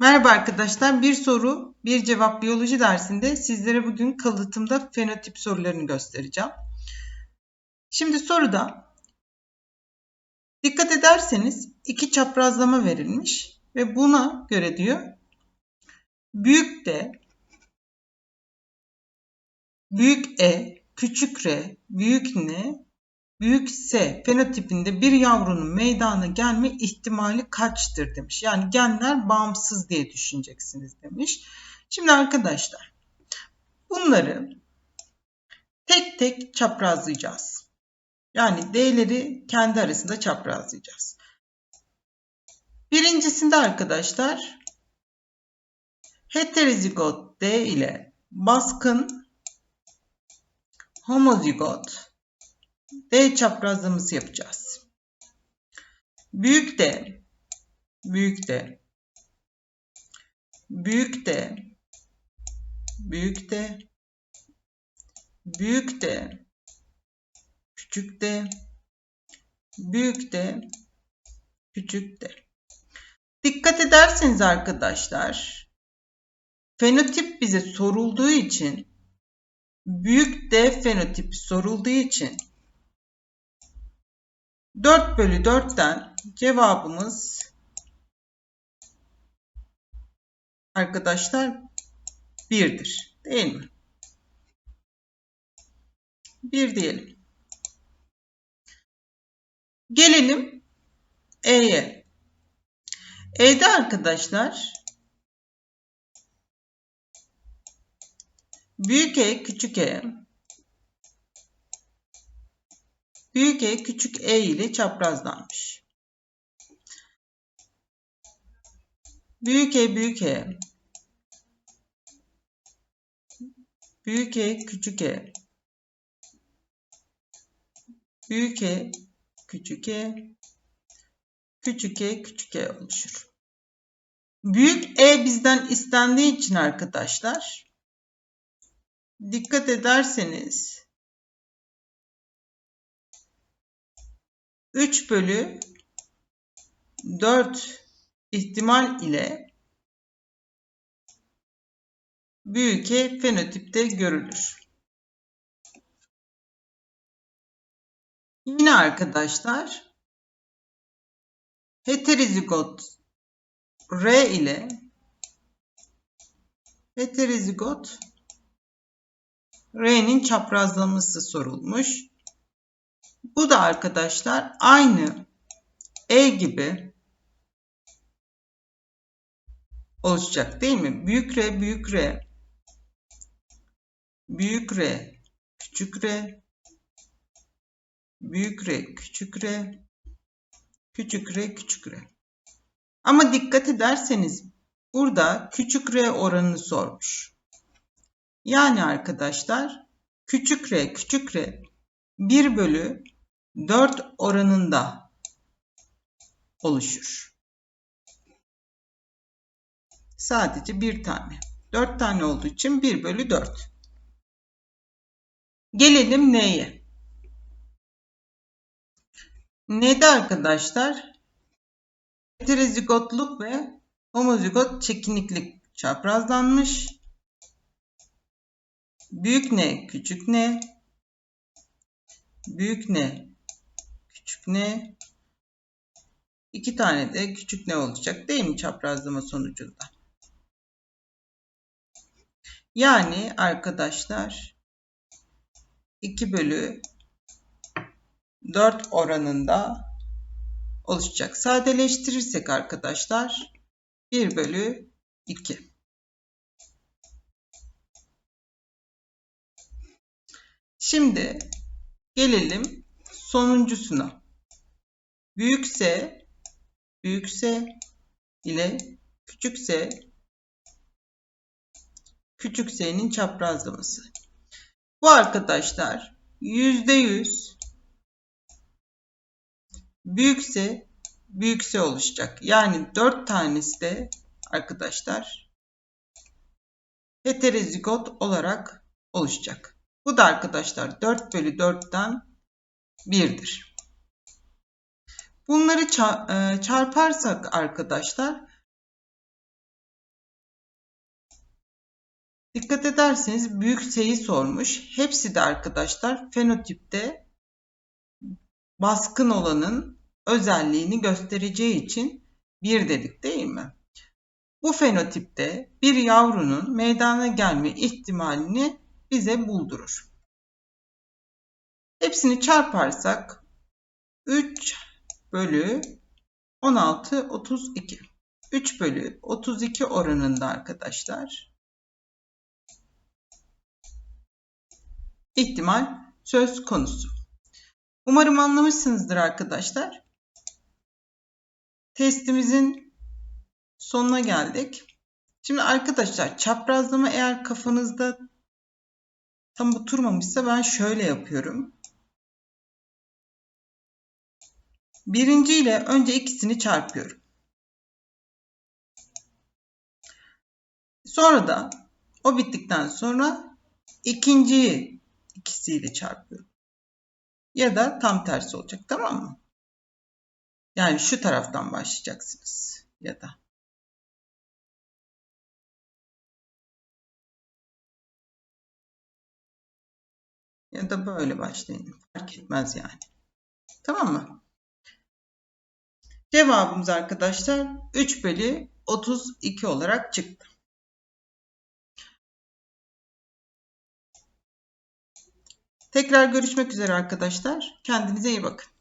Merhaba arkadaşlar. Bir soru, bir cevap biyoloji dersinde sizlere bugün kalıtımda fenotip sorularını göstereceğim. Şimdi soruda dikkat ederseniz iki çaprazlama verilmiş ve buna göre diyor büyük D, büyük E, küçük R, büyük N, büyük S fenotipinde bir yavrunun meydana gelme ihtimali kaçtır demiş. Yani genler bağımsız diye düşüneceksiniz demiş. Şimdi arkadaşlar bunları tek tek çaprazlayacağız. Yani D'leri kendi arasında çaprazlayacağız. Birincisinde arkadaşlar heterozigot D ile baskın homozigot D çaprazlaması yapacağız. Büyük D, büyük D, büyük D, büyük D, büyük D, küçük D, büyük D, küçük D. Dikkat ederseniz arkadaşlar, fenotip bize sorulduğu için, büyük D fenotipi sorulduğu için 4 bölü 4'ten cevabımız arkadaşlar 1'dir. Değil mi? 1 diyelim. Gelelim E'ye. E'de arkadaşlar büyük E küçük E Büyük E küçük e ile çaprazlanmış. Büyük E büyük E. Büyük E küçük E. Büyük E küçük E. Küçük E küçük E oluşur. Büyük E bizden istendiği için arkadaşlar dikkat ederseniz 3 bölü 4 ihtimal ile büyük E fenotipte görülür. Yine arkadaşlar heterozigot R ile heterozigot R'nin çaprazlaması sorulmuş. Bu da arkadaşlar aynı E gibi oluşacak değil mi? Büyük R, büyük R, büyük R, küçük R, büyük R, küçük R, küçük R, küçük R. Ama dikkat ederseniz burada küçük R oranını sormuş. Yani arkadaşlar küçük R, küçük R 1 bölü 4 oranında oluşur. Sadece bir tane. 4 tane olduğu için 1 bölü 4. Gelelim neye? Ne'de arkadaşlar heterozigotluk ve homozigot çekiniklik çaprazlanmış. Büyük ne, küçük ne, büyük ne, küçük ne, iki tane de küçük ne olacak değil mi çaprazlama sonucunda? Yani arkadaşlar 2 bölü 4 oranında oluşacak. Sadeleştirirsek arkadaşlar 1 bölü 2. Şimdi Gelelim sonuncusuna. Büyük S, büyük S ile küçük S, küçük S'nin çaprazlaması. Bu arkadaşlar yüzde yüz büyük S, büyük S oluşacak. Yani dört tanesi de arkadaşlar heterozigot olarak oluşacak. Bu da arkadaşlar 4 bölü 4'ten 1'dir. Bunları e, çarparsak arkadaşlar Dikkat ederseniz büyük S'yi sormuş. Hepsi de arkadaşlar fenotipte baskın olanın özelliğini göstereceği için bir dedik değil mi? Bu fenotipte bir yavrunun meydana gelme ihtimalini bize buldurur. Hepsini çarparsak 3 bölü 16 32. 3 bölü 32 oranında arkadaşlar. ihtimal söz konusu. Umarım anlamışsınızdır arkadaşlar. Testimizin sonuna geldik. Şimdi arkadaşlar çaprazlama eğer kafanızda tam oturmamışsa ben şöyle yapıyorum. Birinci ile önce ikisini çarpıyorum. Sonra da o bittikten sonra ikinciyi ikisiyle çarpıyorum. Ya da tam tersi olacak tamam mı? Yani şu taraftan başlayacaksınız ya da. Ya da böyle başlayın. Fark etmez yani. Tamam mı? Cevabımız arkadaşlar 3 bölü 32 olarak çıktı. Tekrar görüşmek üzere arkadaşlar. Kendinize iyi bakın.